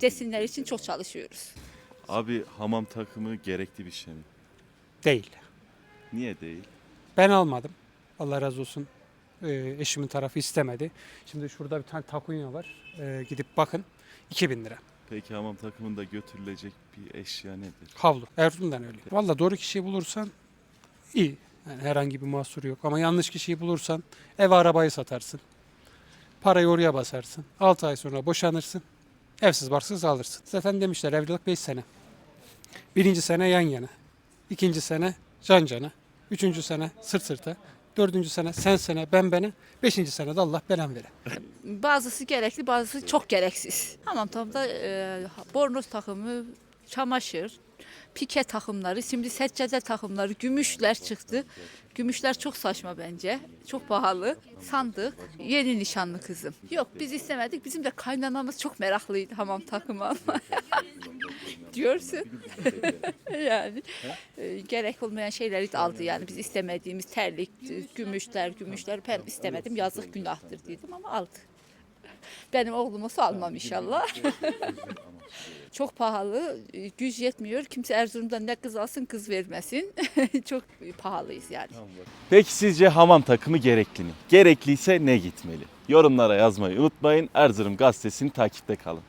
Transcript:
Desinler için çok çalışıyoruz. Abi hamam takımı gerekli bir şey mi? Değil. Niye değil? Ben almadım. Allah razı olsun. Ee, eşimin tarafı istemedi. Şimdi şurada bir tane takunya var. Ee, gidip bakın. 2000 lira. Peki hamam takımında götürülecek bir eşya nedir? Havlu. Erzurum'dan öyle. Valla doğru kişiyi bulursan iyi. Yani herhangi bir mahsuru yok. Ama yanlış kişiyi bulursan ev arabayı satarsın. Parayı oraya basarsın. 6 ay sonra boşanırsın. Evsiz barksız alırsın. Zaten demişler evlilik 5 sene. Birinci sene yan yana. ikinci sene can cana. Üçüncü sene sırt sırta. Dördüncü sene sen sene ben bene. Beşinci sene de Allah belan vere. Bazısı gerekli, bazısı çok gereksiz. Hamam takımda e, bornoz takımı, çamaşır, pike takımları, şimdi seccade takımları, gümüşler çıktı. Gümüşler çok saçma bence. Çok pahalı. Sandık. Yeni nişanlı kızım. Yok biz istemedik. Bizim de kaynanamız çok meraklıydı hamam takımı almaya. Diyorsun. yani e, gerek olmayan şeyleri de aldı yani biz istemediğimiz terlik, gümüşler, gümüşler ben istemedim yazık günahtır dedim ama aldı. Benim oğlum olsa almam inşallah. Çok pahalı, e, güç yetmiyor. Kimse Erzurum'dan ne kız alsın kız vermesin. Çok pahalıyız yani. Peki sizce hamam takımı gerekli mi? Gerekliyse ne gitmeli? Yorumlara yazmayı unutmayın. Erzurum gazetesini takipte kalın.